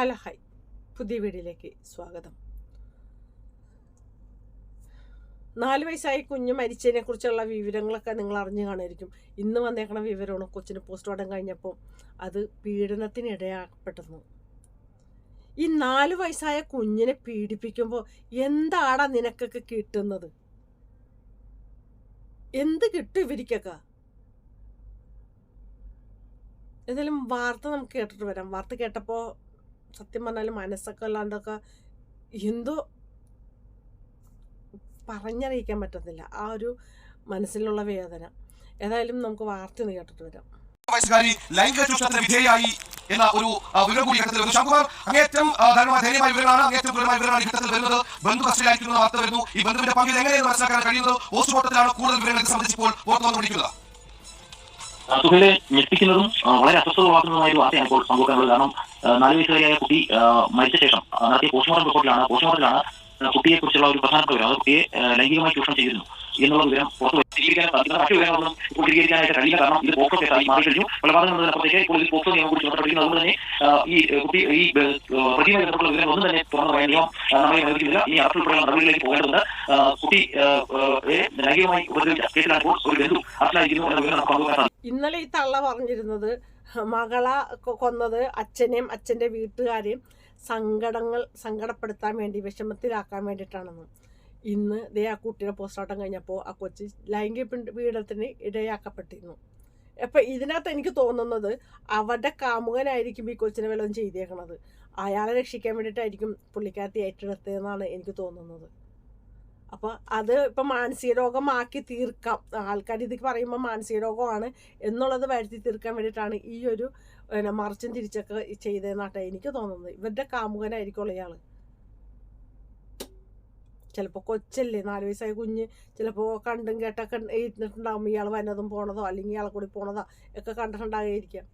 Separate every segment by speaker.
Speaker 1: Hello hi പുതിയ വീഡിയോയിലേക്ക് സ്വാഗതം. നാല് വയസ്സായി കുഞ്ഞ് മരിച്ചതിനെ കുറിച്ചുള്ള വിവരങ്ങളൊക്കെ നിങ്ങൾ അറിഞ്ഞു കാണുമായിരിക്കും. ഇന്ന് വന്നേക്കണ വിവരമാണ് കൊച്ചിന് പോസ്റ്റ്മോർട്ടം കഴിഞ്ഞപ്പോൾ അത് പീഡനത്തിന് ഇടയാക്കപ്പെട്ടെന്ന് ഈ നാല് വയസ്സായ കുഞ്ഞിനെ പീഡിപ്പിക്കുമ്പോൾ എന്താടാ നിനക്കൊക്കെ കിട്ടുന്നത്? എന്ത് കിട്ടും ഇവർക്കൊക്കെ എന്തായാലും വാർത്ത നമുക്ക് കേട്ടിട്ട് വരാം. വാർത്ത കേട്ടപ്പോൾ സത്യം പറഞ്ഞാൽ മനസ്സൊക്കെ അല്ലാണ്ടൊക്കെ എന്തോ പറഞ്ഞറിയിക്കാൻ പറ്റത്തില്ല. ആ ഒരു മനസ്സിലുള്ള വേദന. ഏതായാലും നമുക്ക് വാർത്ത ഒന്ന് കേട്ടിട്ട് വരാം.
Speaker 2: വയസ്സുകാരി ലൈംഗിക ചൂഷണത്തിന് വിധേയായി എന്ന ഒരു വിവരം കൂടി ഘട്ടത്തിൽ വരുന്നു. ശാന്കുമാർ അങ്ങേറ്റം ധൈര്യമായ വിവരമാണ് അങ്ങേറ്റം ക്രൂരമായ വിവരമാണ് ഈ ഘട്ടത്തിൽ വരുന്നത്. ബന്ധു കസ്റ്റഡിയിലായിരിക്കുന്ന വാർത്ത വരുന്നു. ഈ ബന്ധുവിന്റെ പങ്കിൽ എങ്ങനെയെന്ന് മനസ്സിലാക്കാൻ കഴിയുന്നത്? പോസ്റ്റ്മോർട്ടത്തിലാണ് കൂടുതൽ വിവരങ്ങൾ സംബന്ധിച്ച് ഇപ്പോൾ പുറത്തു വന്നുകൊണ്ടിരിക്കുന്നത്.
Speaker 3: സുഹൃത്തെ ഞെട്ടിക്കുന്നതും വളരെ അസ്വസ്ഥത ഉളവാക്കുന്നതുമായ ഒരു വാർത്തയാണ് ഇപ്പോൾ സംഭവിക്കാനുള്ളത് കാരണം നാല് വയസ്സുകാരിയായ കുട്ടി മരിച്ച ശേഷം നടത്തിയ പോസ്റ്റ്മോർട്ടം റിപ്പോർട്ടിലാണ് പോസ്റ്റ്മോർട്ടത്തിലാണ് കുട്ടിയെ കുറിച്ചുള്ള ഒരു പ്രധാനപ്പെട്ട വിവരം. കുട്ടിയെ ലൈംഗികമായി ചൂഷണം ചെയ്തിരുന്നു എന്നുള്ള വിവരം പുറത്തു കഴിയില്ല. കാരണം ഇത് പോക്സോ കേസായി മാറി കഴിഞ്ഞു. കൊലപാതകം എന്നതിനപ്പുറത്തേക്ക് ഇപ്പോൾ ഇത് പോക്സോ നിയമം ചുമത്തപ്പെട്ടിരിക്കുന്നു. അതുകൊണ്ട് തന്നെ ഈ കുട്ടി ഈ പ്രതിയുമായി ബന്ധപ്പെട്ട വിവരം ഒന്നും തന്നെ തുറന്നു പറയാൻ നിയമം നമ്മളെ അനുവദിക്കുന്നില്ല. ഈ നടപടികളിലേക്ക് പോകേണ്ടതുണ്ട്. കുട്ടി ലൈംഗികമായി ഉപദ്രവിച്ച കേസിലാണ് ഒരു ബന്ധു അറസ്റ്റിലായിരിക്കുന്നു എന്ന വിവരം
Speaker 1: ഇന്നലെ ഈ തള്ള പറഞ്ഞിരുന്നത് മകളെ കൊന്നത് അച്ഛനെയും അച്ഛന്റെ വീട്ടുകാരെയും സങ്കടങ്ങൾ സങ്കടപ്പെടുത്താൻ വേണ്ടി വിഷമത്തിലാക്കാൻ വേണ്ടിയിട്ടാണെന്ന്. ഇന്ന് ദേ ആ കുട്ടിയുടെ പോസ്റ്റ്മോർട്ടം കഴിഞ്ഞപ്പോൾ ആ കൊച്ചി ലൈംഗിക പീഡ- പീഡനത്തിന് ഇടയാക്കപ്പെട്ടിരുന്നു. അപ്പം ഇതിനകത്ത് എനിക്ക് തോന്നുന്നത് അവരുടെ കാമുകനായിരിക്കും ഈ കൊച്ചിനെ വല്ലതും ചെയ്തേക്കണത്. അയാളെ രക്ഷിക്കാൻ വേണ്ടിയിട്ടായിരിക്കും പുള്ളിക്കാരത്തി ഏറ്റെടുത്തതെന്നാണ് എനിക്ക് തോന്നുന്നത്. അപ്പോൾ അത് ഇപ്പം മാനസിക രോഗമാക്കി തീർക്കാം. ആൾക്കാർ ഇത് പറയുമ്പോൾ മാനസിക രോഗമാണ് എന്നുള്ളത് വരുത്തി തീർക്കാൻ വേണ്ടിയിട്ടാണ് ഈ ഒരു പിന്നെ മറിച്ചും തിരിച്ചൊക്കെ ചെയ്തതെന്നാട്ടെ എനിക്ക് തോന്നുന്നത്. ഇവരുടെ കാമുകനായിരിക്കുള്ളൂ ഇയാൾ ചിലപ്പോൾ കൊച്ചല്ലേ നാല് വയസ്സായ കുഞ്ഞ് ചിലപ്പോൾ കണ്ടും കേട്ടൊക്കെ ഇരുന്നിട്ടുണ്ടാകും ഇയാൾ വന്നതും പോണതോ അല്ലെങ്കിൽ ഇയാളെ കൂടി പോണതോ ഒക്കെ കണ്ടിട്ടുണ്ടാകുമായിരിക്കാം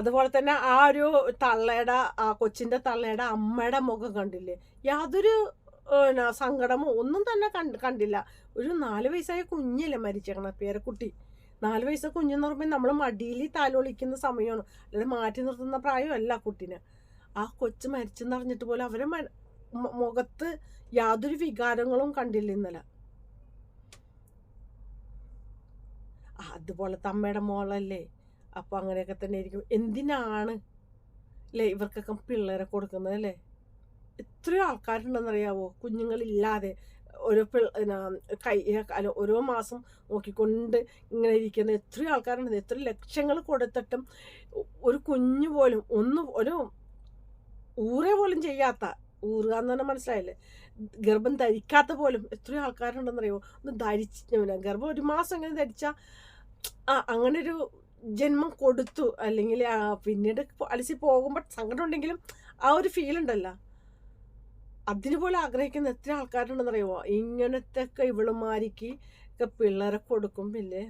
Speaker 1: അതുപോലെ തന്നെ ആ ഒരു തള്ളയുടെ ആ കൊച്ചിന്റെ തള്ളയുടെ അമ്മയുടെ മുഖം കണ്ടില്ലേ? യാതൊരു പിന്നെ സങ്കടമോ? ഒന്നും തന്നെ കണ്ട് കണ്ടില്ല. ഒരു നാല് വയസ്സായ കുഞ്ഞല്ലേ മരിച്ചേക്കണ പേരക്കുട്ടി. നാല് വയസ്സ് കുഞ്ഞെന്ന് പറയുമ്പോൾ നമ്മൾ മടിയിൽ താലോളിക്കുന്ന സമയമാണ് അല്ലാതെ മാറ്റി നിർത്തുന്ന പ്രായമല്ല കുട്ടീനെ. ആ കൊച്ച് മരിച്ചെന്ന് അറിഞ്ഞിട്ട് പോലും അവരെ മുഖത്ത് യാതൊരു വികാരങ്ങളും കണ്ടില്ല ഇന്നലെ. അതുപോലെ തമ്മയുടെ മോളല്ലേ. അപ്പോൾ അങ്ങനെയൊക്കെ തന്നെ ഇരിക്കും. എന്തിനാണ് അല്ലേ ഇവർക്കൊക്കെ പിള്ളേരെ കൊടുക്കുന്നത് അല്ലേ എത്രയോ ആൾക്കാരുണ്ടെന്നറിയാവോ? കുഞ്ഞുങ്ങളില്ലാതെ ഓരോ കൈ അല്ല ഓരോ മാസം നോക്കിക്കൊണ്ട് ഇങ്ങനെ ഇരിക്കുന്ന എത്രയോ ആൾക്കാരുണ്ട്. എത്ര ലക്ഷങ്ങൾ കൊടുത്തിട്ടും ഒരു കുഞ്ഞു പോലും ഒന്ന് ഒരു ഊറേ പോലും ചെയ്യാത്ത ഊറുക എന്ന് തന്നെ മനസ്സിലായില്ലേ? ഗർഭം ധരിക്കാത്ത പോലും എത്രയോ ആൾക്കാരുണ്ടെന്നറിയോ ഒന്ന് ധരിച്ച് ഗർഭം ഒരു മാസം ഇങ്ങനെ ധരിച്ചാൽ ആ അങ്ങനെ ഒരു ജന്മം കൊടുത്തു. അല്ലെങ്കിൽ പിന്നീട് അലസി പോകുമ്പോൾ സങ്കടം ഉണ്ടെങ്കിലും ആ ഒരു ഫീൽ ഉണ്ടല്ലോ. അതിന് പോലെ ആഗ്രഹിക്കുന്ന എത്ര ആൾക്കാരുണ്ടെന്നറിയുമോ ഇങ്ങനത്തെ ഒക്കെ ഇവളുമാരിക്ക് ഒക്കെ പിള്ളേരെ കൊടുക്കും പിന്നെ.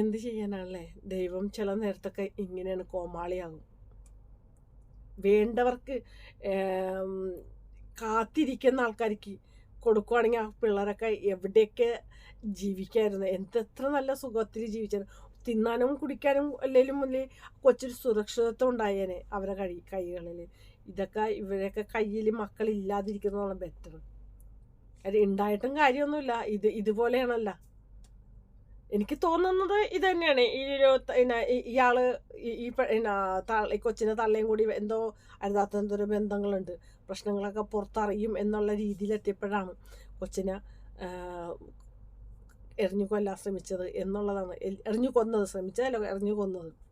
Speaker 1: എന്ത് ചെയ്യാനാണല്ലേ? ദൈവം ചില നേരത്തൊക്കെ ഇങ്ങനെയാണ് കോമാളിയാകും. വേണ്ടവർക്ക് കാത്തിരിക്കുന്ന ആൾക്കാർക്ക് കൊടുക്കുവാണെങ്കിൽ ആ പിള്ളേരൊക്കെ എവിടെയൊക്കെ ജീവിക്കായിരുന്നു? എന്തെത്ര നല്ല സുഖത്തിൽ ജീവിച്ചായിരുന്നു തിന്നാനും കുടിക്കാനും അല്ലെങ്കിലും മുന്നിൽ കൊച്ചൊരു സുരക്ഷിതത്വം ഉണ്ടായേനെ അവരെ കഴി കൈകളിൽ ഇതൊക്കെ ഇവരൊക്കെ കയ്യിൽ മക്കളില്ലാതിരിക്കുന്നതാണ് ബെറ്റർ കാര്യം ഉണ്ടായിട്ടും കാര്യമൊന്നുമില്ല. ഇത് ഇതുപോലെയാണല്ല. എനിക്ക് തോന്നുന്നത് ഇത് തന്നെയാണ്. ഈ ഒരു ഇയാൾ ഈ തള്ള- കൊച്ചിനെ തള്ളയും കൂടി എന്തോ അരുതാത്ത എന്തോ ബന്ധങ്ങളുണ്ട്. പ്രശ്നങ്ങളൊക്കെ പുറത്തറിയും എന്നുള്ള രീതിയിലെത്തിയപ്പോഴാണ് കൊച്ചിനെ എറിഞ്ഞു കൊല്ലാൻ ശ്രമിച്ചത് എന്നുള്ളതാണ്. എറിഞ്ഞു കൊന്നത്. ശ്രമിച്ചതല്ല എറിഞ്ഞു കൊന്നത്.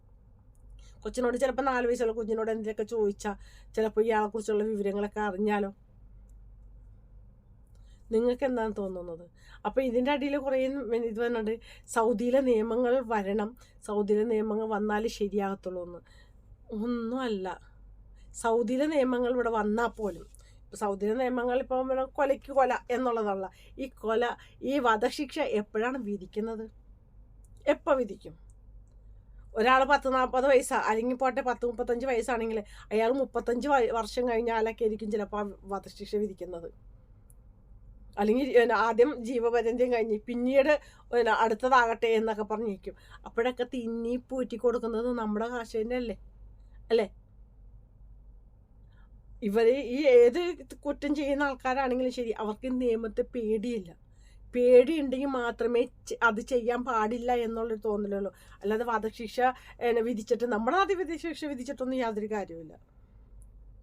Speaker 1: കൊച്ചിനോട് ചിലപ്പോൾ നാല് വയസ്സുള്ള കുഞ്ഞിനോട് എന്തൊക്കെ ചോദിച്ചാൽ ചിലപ്പോൾ ഇയാളെക്കുറിച്ചുള്ള വിവരങ്ങളൊക്കെ അറിഞ്ഞാലോ? നിങ്ങൾക്ക് എന്താണ് തോന്നുന്നത്? അപ്പോൾ ഇതിന്റെ അടിയിൽ കുറേ ഇത് വന്നിട്ട് സൗദിയിലെ നിയമങ്ങൾ വരണം. സൗദിയിലെ നിയമങ്ങൾ വന്നാൽ ശരിയാകത്തുള്ളൂ എന്ന്. ഒന്നുമല്ല. സൗദിയിലെ നിയമങ്ങൾ ഇവിടെ വന്നാൽ പോലും. സൗദിയിലെ നിയമങ്ങൾ ഇപ്പം കൊലയ്ക്ക് കൊല എന്നുള്ളതല്ല. ഈ കൊല ഈ വധശിക്ഷ എപ്പോഴാണ് വിധിക്കുന്നത്? എപ്പോൾ വിധിക്കും? ഒരാൾ പത്ത് നാൽപ്പത് വയസ്സാ അല്ലെങ്കിൽ പോട്ടെ പത്ത് മുപ്പത്തഞ്ച് വയസ്സാണെങ്കിൽ അയാൾ മുപ്പത്തഞ്ച് വർഷം കഴിഞ്ഞാലൊക്കെ ആയിരിക്കും ചിലപ്പോൾ വധശിക്ഷ വിധിക്കുന്നത്. അല്ലെങ്കിൽ ആദ്യം ജീവപര്യന്തം കഴിഞ്ഞ് പിന്നീട് പിന്നെ അടുത്തതാകട്ടെ എന്നൊക്കെ പറഞ്ഞിരിക്കും. അപ്പോഴൊക്കെ തിന്നി പൂറ്റി കൊടുക്കുന്നത് നമ്മുടെ കാശ് തന്നെയല്ലേ അല്ലേ? ഇവർ ഈ ഏത് കുറ്റം ചെയ്യുന്ന ആൾക്കാരാണെങ്കിലും ശരി അവർക്ക് നിയമത്തെ പേടിയില്ല. പേടിയുണ്ടെങ്കിൽ മാത്രമേ അത് ചെയ്യാൻ പാടില്ല എന്നുള്ളൊരു തോന്നലുള്ളൂ. അല്ലാതെ വധശിക്ഷ വിധിച്ചിട്ട് നമ്മുടെ നാട്ടിൽ വധശിക്ഷ വിധിച്ചിട്ടൊന്നും യാതൊരു കാര്യമില്ല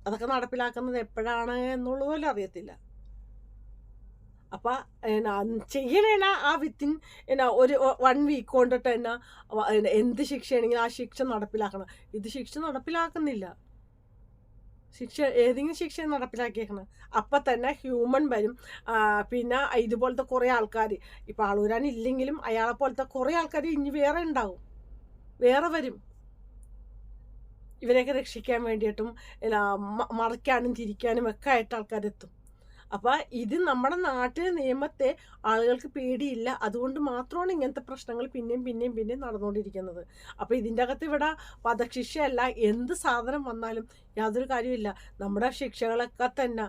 Speaker 1: അതൊക്കെ നടപ്പിലാക്കുന്നത് എപ്പോഴാണ് എന്നുള്ളത് പോലും അറിയത്തില്ല. അപ്പം എന്നാ ചെയ്യണേന ആ വിത്തിൻ എന്നാ ഒരു വൺ വീക്ക് കൊണ്ടിട്ട് എന്നാ എന്ത് ശിക്ഷയാണെങ്കിലും ആ ശിക്ഷ നടപ്പിലാക്കണം. ഇത് ശിക്ഷ നടപ്പിലാക്കുന്നില്ല. ശിക്ഷ ഏതെങ്കിലും ശിക്ഷ നടപ്പിലാക്കിയേക്കണം അപ്പം തന്നെ ഹ്യൂമൻ വരും. പിന്നെ ഇതുപോലത്തെ കുറേ ആൾക്കാർ ഇപ്പം ആളൂരാൻ ഇല്ലെങ്കിലും അയാളെ പോലത്തെ കുറേ ആൾക്കാർ ഇനി വേറെ ഉണ്ടാവും. വേറെ വരും. ഇവരെയൊക്കെ രക്ഷിക്കാൻ വേണ്ടിയിട്ടും മറയ്ക്കാനും തിരിക്കാനും ഒക്കെ ആയിട്ട് ആൾക്കാരെത്തും. അപ്പം ഇത് നമ്മുടെ നാട്ടിലെ നിയമത്തെ ആളുകൾക്ക് പേടിയില്ല. അതുകൊണ്ട് മാത്രമാണ് ഇങ്ങനത്തെ പ്രശ്നങ്ങൾ പിന്നെയും പിന്നെയും പിന്നെയും നടന്നുകൊണ്ടിരിക്കുന്നത് അപ്പോൾ ഇതിന്റെ അകത്ത് ഇവിടെ വധശിക്ഷയല്ല എന്ത് സാധനം വന്നാലും യാതൊരു കാര്യമില്ല നമ്മുടെ ശിക്ഷകളൊക്കെ തന്നെ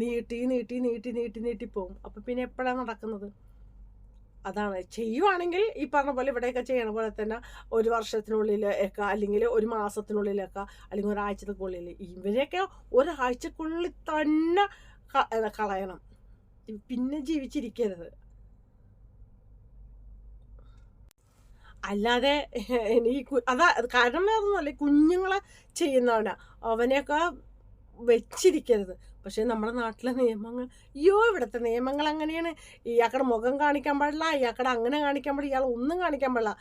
Speaker 1: നീട്ടി നീട്ടി നീട്ടി നീട്ടി നീട്ടി പോകും അപ്പോൾ പിന്നെ എപ്പോഴാണ് നടക്കുന്നത്? അതാണ്. ചെയ്യുവാണെങ്കിൽ ഈ പറഞ്ഞ പോലെ ഇവിടെയൊക്കെ ചെയ്യണ പോലെ തന്നെ ഒരു വർഷത്തിനുള്ളിലൊക്കെ അല്ലെങ്കിൽ ഒരു മാസത്തിനുള്ളിലൊക്കെ അല്ലെങ്കിൽ ഒരാഴ്ചക്കുള്ളിൽ ഇവരെയൊക്കെ ഒരാഴ്ചക്കുള്ളിൽ തന്നെ കളയണം. പിന്നെ ജീവിച്ചിരിക്കരുത്. അല്ലാതെ എനിക്ക് അതാ കാരണം വേറൊന്നുമല്ല കുഞ്ഞുങ്ങളെ ചെയ്യുന്നവനാ. അവനെയൊക്കെ വെച്ചിരിക്കരുത്. പക്ഷേ നമ്മുടെ നാട്ടിലെ നിയമങ്ങൾ അയ്യോ ഇവിടുത്തെ നിയമങ്ങൾ അങ്ങനെയാണ്. ഇയാക്കടെ മുഖം കാണിക്കാൻ പാടില്ല ഇയാക്കടെ അങ്ങനെ കാണിക്കാൻ പാടില്ല ഇയാൾ ഒന്നും കാണിക്കാൻ പാടില്ല.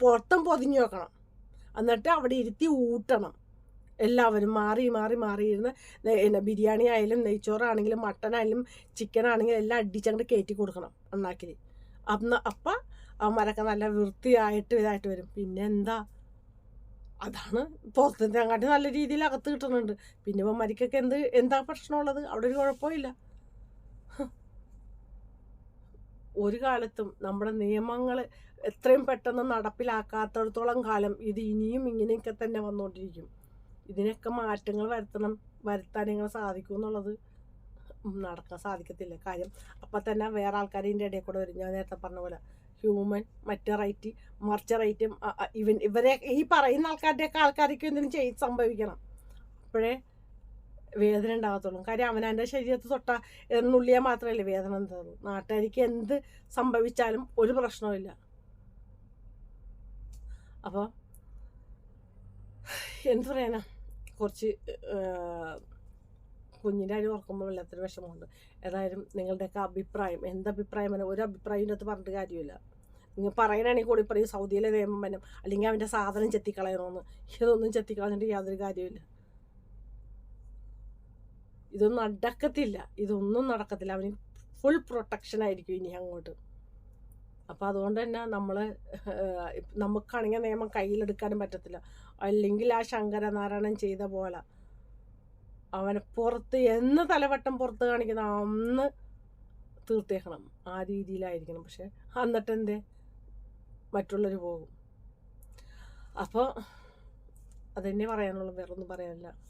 Speaker 1: പുറത്തും പൊതിഞ്ഞു വെക്കണം. എന്നിട്ട് അവിടെ ഇരുത്തി ഊട്ടണം. എല്ലാവരും മാറി മാറി മാറി ഇരുന്ന് നെ- പിന്നെ ബിരിയാണി ആയാലും നെയ്ച്ചോറാണെങ്കിലും മട്ടനായാലും ചിക്കനാണെങ്കിലും എല്ലാം അടിച്ചങ്ങോട്ട് കയറ്റി കൊടുക്കണം അണ്ണാക്കിൽ അന്ന് അപ്പം അവന്മാരൊക്കെ നല്ല വൃത്തിയായിട്ട് ഇതായിട്ട് വരും. പിന്നെ എന്താ? അതാണ് പുറത്തുനിന്ന് അങ്ങോട്ട് നല്ല രീതിയിൽ അകത്ത് കിട്ടുന്നുണ്ട്. പിന്നെ ഇവന്മാർക്കൊക്കെ എന്ത് എന്താ പ്രശ്നമുള്ളത്? അവിടെ ഒരു കുഴപ്പമില്ല. ഒരു കാലത്തും നമ്മുടെ നിയമങ്ങൾ എത്രയും പെട്ടെന്ന് നടപ്പിലാക്കാത്തടത്തോളം കാലം ഇത് ഇനിയും ഇങ്ങനെയൊക്കെ തന്നെ വന്നുകൊണ്ടിരിക്കും. ഇതിനൊക്കെ മാറ്റങ്ങൾ വരുത്തണം വരുത്താൻ ഇങ്ങനെ സാധിക്കും എന്നുള്ളത് നടക്കാൻ സാധിക്കത്തില്ല. കാര്യം അപ്പം തന്നെ വേറെ ആൾക്കാർ ഇതിന്റെ ഇടയിൽ കൂടെ വരും. ഞാൻ നേരത്തെ പറഞ്ഞ പോലെ ഹ്യൂമൻ മറ്റേ റൈറ്റ് മറിച്ച റൈറ്റും ഇവൻ ഇവരെ ഈ പറയുന്ന ആൾക്കാരുടെയൊക്കെ ആൾക്കാർക്ക് എന്തെങ്കിലും ചെയ്ത് സംഭവിക്കണം. അപ്പോഴേ വേദന ഉണ്ടാകത്തുള്ളൂ. കാര്യം അവനവന്റെ ശരീരത്ത് തൊട്ട എന്നുള്ളിയാൽ മാത്രമല്ലേ വേദന ഉണ്ടാകുള്ളൂ നാട്ടുകാർക്ക് എന്ത് സംഭവിച്ചാലും ഒരു പ്രശ്നവുമില്ല അപ്പോൾ എന്തു പറയാനാ? കുറച്ച് കുഞ്ഞിന്റെ കാര്യം ഓർക്കുമ്പോൾ വല്ലാത്തൊരു വിഷമമുണ്ട്. ഏതായാലും നിങ്ങളുടെയൊക്കെ അഭിപ്രായം എന്തഭിപ്രായം വേണം ഒരു അഭിപ്രായം ഇതിനകത്ത് പറഞ്ഞിട്ട് കാര്യമില്ല. നിങ്ങൾ പറയാനാണെങ്കിൽ കൂടി പറയും സൗദിയിലെ നിയമം വരും. അല്ലെങ്കിൽ അവന്റെ സാധനം ചെത്തിക്കളയണമെന്ന് ഇതൊന്നും ചെത്തിക്കളഞ്ഞിട്ട് യാതൊരു കാര്യമില്ല ഇതൊന്നും നടക്കത്തില്ല. ഇതൊന്നും നടക്കത്തില്ല. അവന് ഫുൾ പ്രൊട്ടക്ഷൻ ആയിരിക്കും ഇനി അങ്ങോട്ട്. അപ്പോൾ അതുകൊണ്ട് തന്നെ നമ്മൾ നമുക്കാണെങ്കിൽ നിയമം കയ്യിലെടുക്കാനും പറ്റത്തില്ല. അല്ലെങ്കിൽ ആ ശങ്കരനാരായണൻ ചെയ്ത പോലെ. അവനെ പുറത്ത് എന്ന് തലവട്ടം പുറത്ത് കാണിക്കുന്ന അന്ന് തീർത്തേക്കണം. ആ രീതിയിലായിരിക്കണം. പക്ഷെ എന്നിട്ട് മറ്റുള്ളവർ പോകും. അപ്പോൾ അതെന്നെ പറയാനുള്ളൂ. വേറൊന്നും പറയാനില്ല.